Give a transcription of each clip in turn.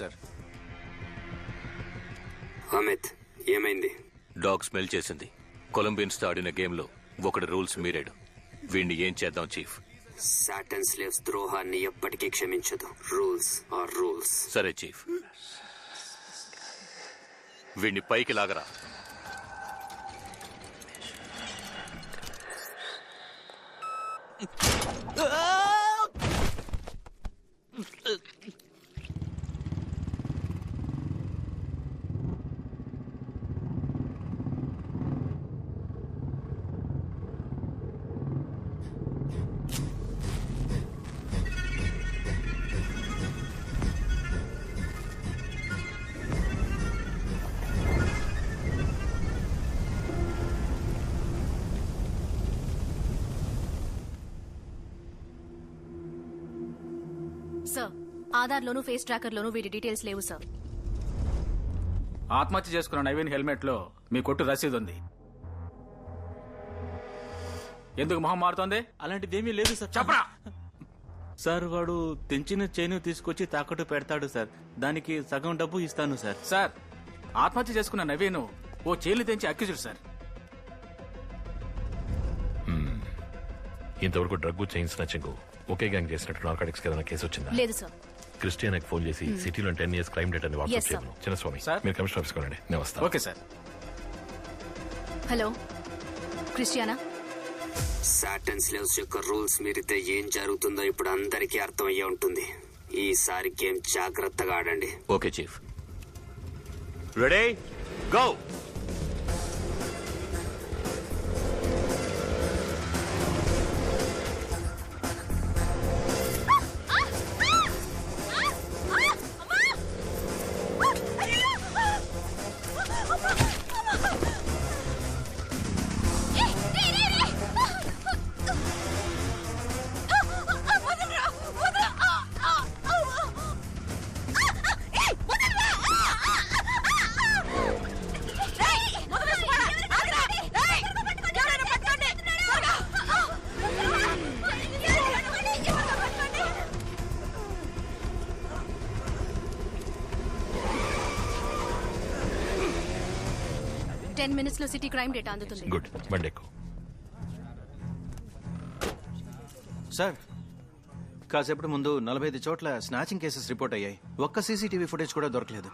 Sir. Amit ఏమైంది? Dog smell చేసింది. కొలంబియన్స్తో ఆడిన గేమ్లో ఒకటి రూల్స్ మీరాడు. వీడిని ఏం చేద్దాం చీఫ్? సాటన్ స్లేవ్స్ ద్రోహాన్ని ఎప్పటికీ క్షమించదు. Rules are rules. సరే చీఫ్. వీడిని పైకి లాగరా. ఆధార్లోను ఫేస్ ట్రాకర్లోను వీటి డీటెయిల్స్ లేవు సార్. ఆత్మహత్య చేసుకున్న నవీన్ హెల్మెట్లో మీ కొట్టు రసీదు ఉంది ఎందుకు మొహం మారుతోంది? అలాంటిదేమీ లేదు సార్. చెప్పరా సార్ వాడు తెంచిన చైను తీసుకొచ్చి తాకట్టు పెడతాడు సార్. దానికి సగం డబ్బు ఇస్తాను సార్. సార్ ఆత్మహత్య చేసుకున్న నవీన్ ఓ చైలు తెంచి అక్యూజుడు సార్. ఇంతవరకు డ్రగ్ చైన్ స్నాచింగ్ ఒకే గ్యాంగ్ చేసినట్టు నార్కాటిక్స్ ఏదైనా కేసు వచ్చిందా లేదు సార్. క్రిస్టియన్కి ఫోన్ చేసి సిటీలో టెన్ ఇయర్స్ క్రైమ్ డేట్ అని వాట్సాప్. చేయను చిన్నస్వామి Sir. మీరు కమిషనర్ ఆఫీస్కి వెళ్ళండి. నేను వస్తాను okay sir hello Christiana Satan slaves యొక్క రూల్స్ మీరితే ఏం జరుగుతుందో ఇప్పుడు అందరికీ అర్థమయ్యే ఉంటుంది. ఈసారి గేమ్ జాగ్రత్తగా ఆడండి. Okay chief ready go ten మినిట్స్లో సిటీ క్రైమ్ డేటా అందుతుంది. గుడ్. బండి ఎక్కువ సార్ కాసేపటి ముందు నలభై ఐదు చోట్ల స్నాచింగ్ కేసెస్ రిపోర్ట్ అయ్యాయి. ఒక్క సీసీటీవీ ఫుటేజ్ కూడా దొరకలేదు.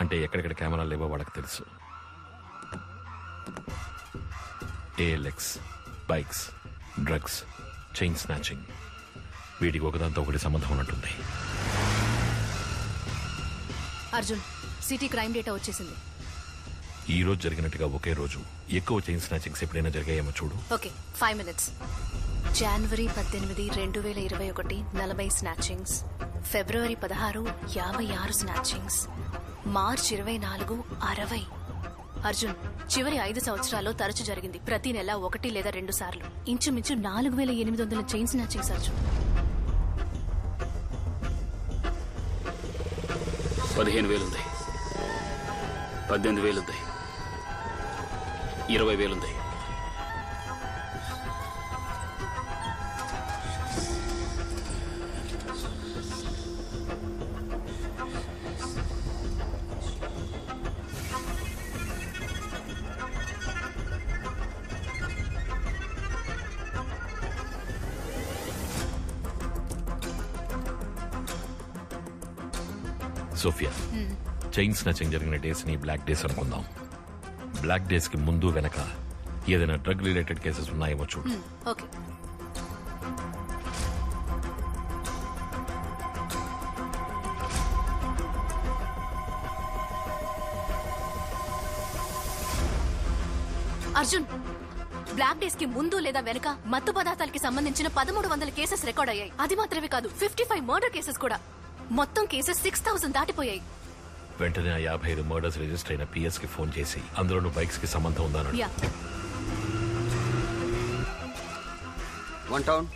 అంటే ఎక్కడెక్కడ కెమెరాలు లేవో వాళ్ళకి తెలుసు. OLX bikes drugs chain snatching వీటికి ఒకదాంతో ఒకటి సంబంధం ఉన్నట్టుంది. అర్జున్ సిటీ క్రైమ్ డేటా వచ్చేసింది. ఈ రోజు జరిగినట్టుగా ఒకే రోజు. ఎక్కువ చైన్ స్నాచింగ్స్ ఎప్పుడైనా జరిగాయేమో చూడు. Okay five minutes. జనవరి పద్దెనిమిది రెండు వేల ఇరవై ఒకటి నలభై స్నాచింగ్స్. ఫిబ్రవరి పదహారు యాభై ఆరు స్నాచింగ్స్. మార్చ్ ఇరవై నాలుగు అరవై. అర్జున్ చివరి ఐదు సంవత్సరాల్లో తరచు జరిగింది ప్రతి నెల ఒకటి లేదా రెండు సార్లు. ఇంచుమించు నాలుగు వేల ఎనిమిది వందల చైన్ స్నాచింగ్స్ అర్జున్. పదిహేను వేలుంది. పద్దెనిమిది వేలుంది. ఇరవై వేలుంది. సోఫియా చైన్ స్నాచింగ్ జరిగిన డేస్ని బ్లాక్ డేస్ అనుకుందాం. బ్లాక్ డేస్కి ముందు వెనక ఏదైనా డ్రగ్ రిలేటెడ్ కేసెస్ ఉన్నాయేమో చూడు. ఓకే. అర్జున్ బ్లాక్ డేస్కి ముందు లేదా వెనక మత్తు పదార్థాలకి సంబంధించిన పదమూడు వందల కేసెస్ రికార్డ్ అయ్యాయి. అది మాత్రమే కాదు ఫిఫ్టీ ఫైవ్ మర్డర్ కేసెస్ కూడా. మొత్తం కేసెస్ సిక్స్ థౌసండ్ దాటిపోయాయి. వెంటనే ఆ యాభై ఐదు మర్డర్స్ రిజిస్టర్ అయిన పిఎస్కి ఫోన్ చేసి అందులోనూ బైక్స్కి సంబంధం ఉందన్నాడు yeah one town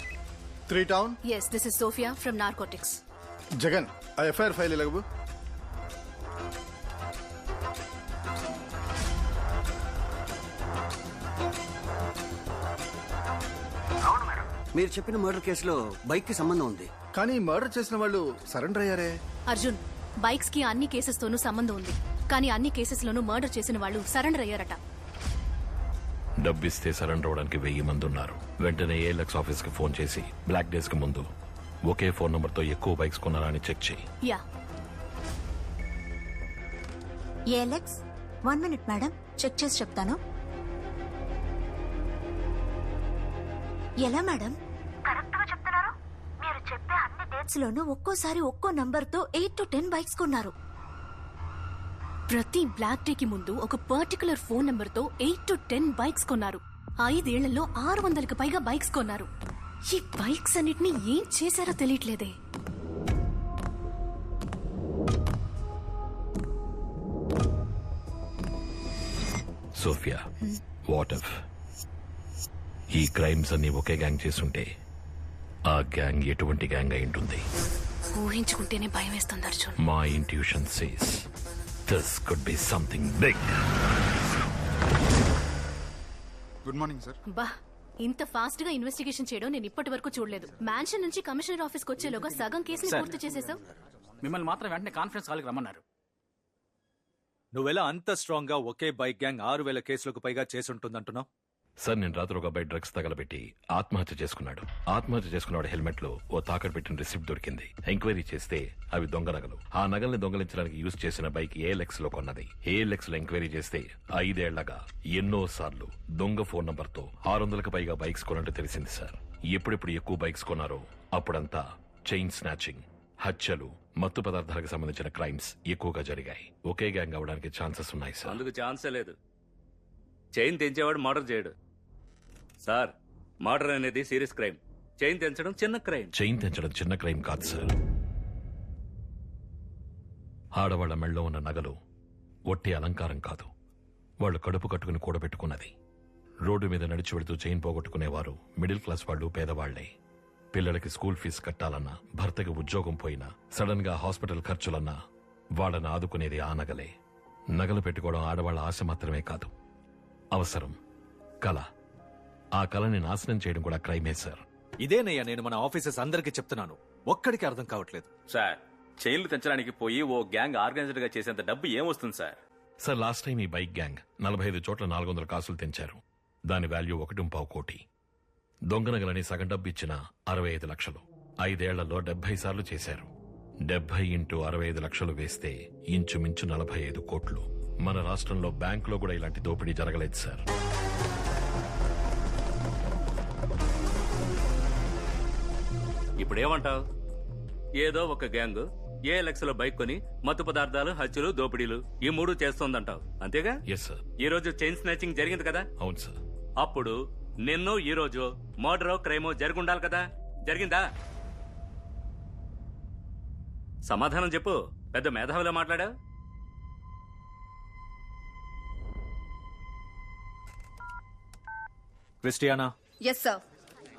three town yes this is Sophia from narcotics Jagan ఆ ఎఫ్ఐఆర్ ఫైల్ ఇలాగబు మీరు చెప్పిన మర్డర్ కేసులో బైక్కి సంబంధం ఉంది. కానీ మర్డర్ చేసిన వాళ్ళు సరెండర్ అయ్యారే? అర్జున్ బైక్స్కి అన్ని కేసెస్ తోనూ సంబంధం ఉంది. కానీ అన్ని కేసెస్ లోనూ మర్డర్ చేసిన వాళ్ళు సరెండర్ అయ్యారట డబ్బిస్తే సరెండర్ అవడానికి వెయ్యి మంది ఉన్నారు. వెంటనే ఏఎల్ఎక్స్ ఆఫీస్కి ఫోన్ చేసి బ్లాక్ డేస్కి ముందు ఒకే ఫోన్ నంబర్తో ఎక్కువ బైక్స్ కొన్నారా అని చెక్ చేయి. Yeah. OLX one minute madam check చేసి చెప్తాను. ఎలా మేడం కరెక్ట్గా చెప్తున్నారు మీరు చెప్పే అన్ని లోనూ ఒక్కోసారి ఒక్కో నంబర్తో ఎయిట్ టు టెన్ బైక్స్ కొన్నారు. ప్రతి బ్లాక్ డే కి ముందు ఒక పర్టికులర్ ఫోన్ నెంబర్తో ఎయిట్ టు టెన్ బైక్స్ కొన్నారు. ఐదేళ్ళలో ఆరు వందలకు పైగా బైక్స్ కొన్నారు. ఈ బైక్స్ అన్నిటిని ఏం చేశారో తెలియట్లేదే. సోఫియా వాట్ ఎఫ్ ఈ క్రైమ్స్ అన్ని ఒకే గ్యాంగ్ చేస్తుంటే ఆ గ్యాంగ్ ఎటువంటి గ్యాంగ్ అయి ఉంటుంది? ఊహించుకుంటేనే భయం వేస్తుంది అర్జున్. మా intuition says this could be something big good morning sir బా ఇంత ఫాస్ట్గా ఇన్వెస్టిగేషన్ చేయడం నేను ఇప్పటి వరకు చూడలేదు. మ్యాన్షన్ నుంచి కమిషనర్ ఆఫీస్కి వచ్చేలోగా సగం కేసుని. పూర్తి చేసేసావు? మిమ్మల్ని మాత్రం వెంటనే కాన్ఫరెన్స్ కాల్కి రమ్మన్నారు. నువ్వెలా అంత స్ట్రాంగ్గా ఒకే బైక్ గ్యాంగ్ ఆరు వేల కేసులకు పైగా చేసుంటుందంటున్నావు? సార్ నేను రాత్రి ఒక అబ్బాయి డ్రగ్స్ తగలబెట్టి ఆత్మహత్య చేసుకున్నాడు. ఆత్మహత్య చేసుకున్నాడు హెల్మెట్లో ఓ తాకట్టు పెట్టిన రిసిప్ట్ దొరికింది. ఎంక్వైరీ చేస్తే అవి దొంగ నగలు. ఆ నగల్ని దొంగలించడానికి యూజ్ చేసిన బైక్ ఏఎల్ఎక్స్లో కొన్నది. ఏఎల్ఎక్స్లో ఎంక్వైరీ చేస్తే ఐదేళ్ళగా ఎన్నో సార్లు దొంగ ఫోన్ నంబర్తో ఆరు వందలకు పైగా బైక్స్ కొన్నట్టు తెలిసింది సార్. ఎప్పుడెప్పుడు ఎక్కువ బైక్స్ కొన్నారో అప్పుడంతా చైన్ స్నాచింగ్ హత్యలు మత్తు పదార్థాలకు సంబంధించిన క్రైమ్స్ ఎక్కువగా జరిగాయి. ఒకే గ్యాంగ్ అవడానికి ఛాన్సెస్ ఉన్నాయి సార్. అందుకు ఛాన్సే లేదు. చైన్ తెంచేవాడు మర్డర్ చేయడు. సార్ మర్డర్ అనేది సీరియస్ క్రైమ్. చైన్ తెంచడం చిన్న క్రైమ్. చైన్ తెంచడం చిన్న క్రైమ్ కాదు సార్. ఆడవాళ్ళ మెళ్ళో ఉన్న నగలు ఒట్టి అలంకారం కాదు. వాళ్ళు కడుపు కట్టుకుని కూడబెట్టుకున్నది. రోడ్డు మీద నడిచి వెడుతూ చైన్ పోగొట్టుకునేవారు మిడిల్ క్లాస్ వాళ్ళు పేదవాళ్ళే. పిల్లలకి స్కూల్ ఫీజు కట్టాలన్నా భర్తకి ఉద్యోగం పోయినా సడన్గా హాస్పిటల్ ఖర్చులన్నా వాళ్ళని ఆదుకునేది ఆ నగలే. నగలు పెట్టుకోవడం ఆడవాళ్ళ ఆశ మాత్రమే కాదు. అవసరం. కళ. ఆ కళని నాశనం చేయడం కూడా క్రైమే సార్. ఇదేనయ్యా నేను మన ఆఫీసర్స్ అందరికీ చెప్తున్నాను. ఒక్కడికి అర్థం కావట్లేదు. సార్ చైన్లు తెంచడానికి పోయి ఓ గ్యాంగ్ ఆర్గనైజ్డ్గా చేసేంత డబ్బు ఏమొస్తుంది సార్? సార్ లాస్ట్ టైం ఈ బైక్ గ్యాంగ్ నలభై ఐదు చోట్ల నాలుగు వందల కాసులు తెంచారు. దాని వాల్యూ ఒకటి పావు కోటి. దొంగనగలని సగం డబ్బు ఇచ్చిన అరవై ఐదు లక్షలు. ఐదేళ్ళలో డెబ్బై సార్లు చేశారు. డెబ్బై ఇంటూ అరవై ఐదు లక్షలు వేస్తే ఇంచుమించు నలభై ఐదు కోట్లు. మన రాష్ట్రంలో బ్యాంకులో కూడా ఇలాంటి దోపిడీ జరగలేదు సార్. ఇప్పుడేమంటావు? ఏదో ఒక గ్యాంగ్ ఏ లక్షల బైక్ కొని మత్తు పదార్థాలు హత్యలు దోపిడీలు ఈ మూడు చేస్తోందంటావు. అంతేగా? ఎస్ సార్ ఈ రోజు చైన్ స్నాచింగ్ జరిగింది కదా? అవును సార్. అప్పుడు నిన్ను ఈ రోజు మర్డరో క్రైమో జరుగుండాలి కదా? జరిగిందా? సమాధానం చెప్పు. పెద్ద మేధావిలో మాట్లాడా Christiana? Yes sir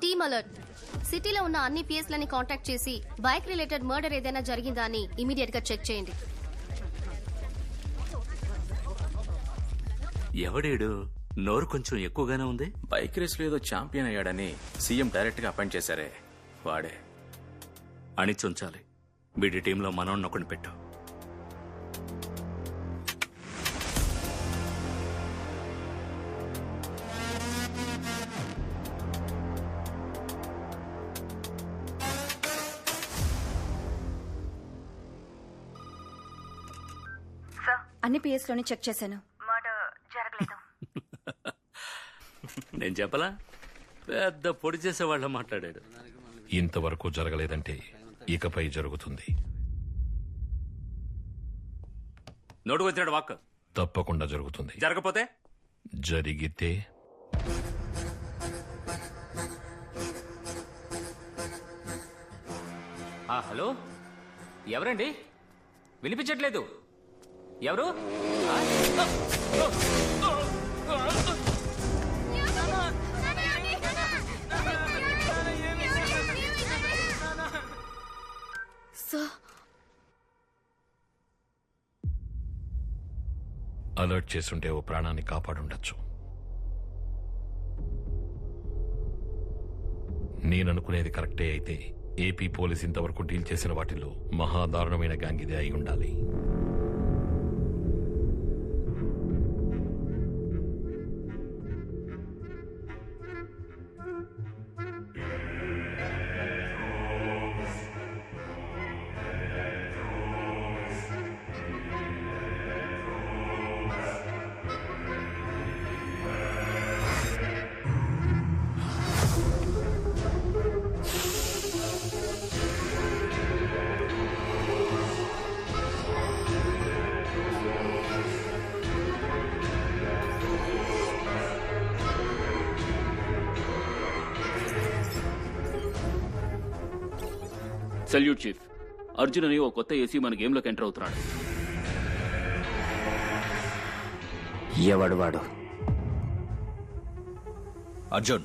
team alert సిటీలో ఉన్న అన్ని పిఎస్లని కాంటాక్ట్ చేసి బైక్ రిలేటెడ్ మర్డర్ ఏదైనా జరిగిందా అని ఇమీడియట్గా చెక్ చేయండి. ఎవడేడు? నోరు కొంచెం ఎక్కువగానే ఉంది? బైక్ రేస్లో ఏదో ఛాంపియన్ అయ్యాడని సీఎం డైరెక్ట్గా అపాయింట్ చేశారే. వాడే. అణిచుంచాలి. వీడి టీంలో ఒకటి పెట్టు. అన్ని పిఎస్లోనే చెక్ చేశాను. నేను చెప్పలా? పెద్ద పొడి చేసే వాళ్ళ మాట్లాడాడు. ఇంతవరకు జరగలేదంటే ఇకపై జరుగుతుంది. నోటుకొచ్చినాడు వాక్. తప్పకుండా జరుగుతుంది. జరగపోతే జరిగితే ఆ, హలో? ఎవరండి? వినిపించట్లేదు. ఎవరు? అలర్ట్ చేసుంటే ఓ ప్రాణాన్ని కాపాడుండొచ్చు. నేననుకునేది కరెక్టే అయితే ఏపీ పోలీస్ ఇంతవరకు డీల్ చేసిన వాటిలో మహాదారుణమైన గ్యాంగ్ ఇదే అయి ఉండాలి. సల్యూట్ చీఫ్ అర్జున్ అని ఓ కొత్త ఏసీ మన గేమ్లోకి ఎంటర్ అవుతున్నాడు. ఎవడు వాడు? అర్జున్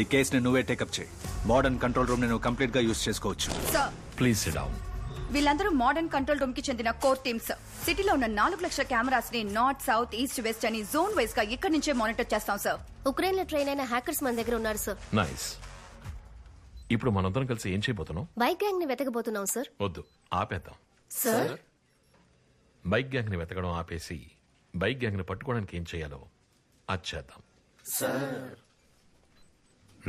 ఈ కేసుని నువ్వే టేకప్ చేయి. మోడర్న్ కంట్రోల్ రూమ్ నువ్వు కంప్లీట్గా యూజ్ చేసుకోవచ్చు. సార్ ప్లీజ్ సిట్ డౌన్ వీళ్ళందరూ మోడర్న్ కంట్రోల్ రూమ్కి చెందిన కోర్ టీమ్స్. సిటీలో ఉన్న నాలుగు లక్షల కెమెరాస్ని నార్త్ సౌత్ ఈస్ట్ వెస్ట్ అని జోన్ వైజ్గా ఇక్కడి నుంచే మానిటర్ చేస్తాం సార్ ఉక్రెయిన్లో ట్రైన్ అయిన హ్యాకర్స్ మన దగ్గర ఉన్నారు సార్ నైస్ ఇప్పుడు మనందరం కలిసి ఏం చేయబోతున్నాం? బైక్ గ్యాంగ్ని వెతకబోతున్నాం సార్ వద్దు ఆపేద్దాం. సార్ బైక్ గ్యాంగ్ని వెతకడం ఆపేసి బైక్ గ్యాంగ్ని పట్టుకోవడానికి ఏం చేయాలో అది చేద్దాం.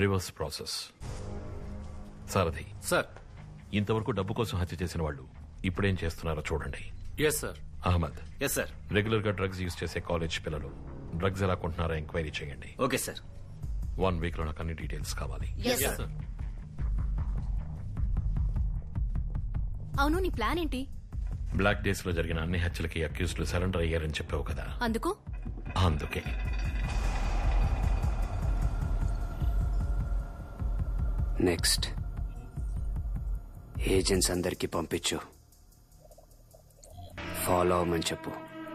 రివర్స్ ప్రాసెస్ సారథి సార్ ఇంతవరకు డబ్బు కోసం హత్య చేసిన వాళ్ళు ఇప్పుడేం చేస్తున్నారో చూడండి. Yes sir Ahmed yes sir రెగ్యులర్గా డ్రగ్స్ యూజ్ చేసే కాలేజ్ పిల్లలు డ్రగ్స్ ఎలా కొంటున్నారో ఎంక్వైరీ చేయండి. ఓకే సార్ వన్ వీక్లో నాకు అన్ని డీటెయిల్స్ కావాలి. అవును నీ ప్లాన్ ఏంటి? బ్లాక్ డేస్లో జరిగిన అన్ని హత్యలకి అక్యూజ్లు సరెండర్ అయ్యారని చెప్పావు కదా? అందుకు? అందుకే. నెక్స్ట్. ఏజెంట్స్ అందరికీ పంపించు. ఫాలో అవ్వమని చెప్పు.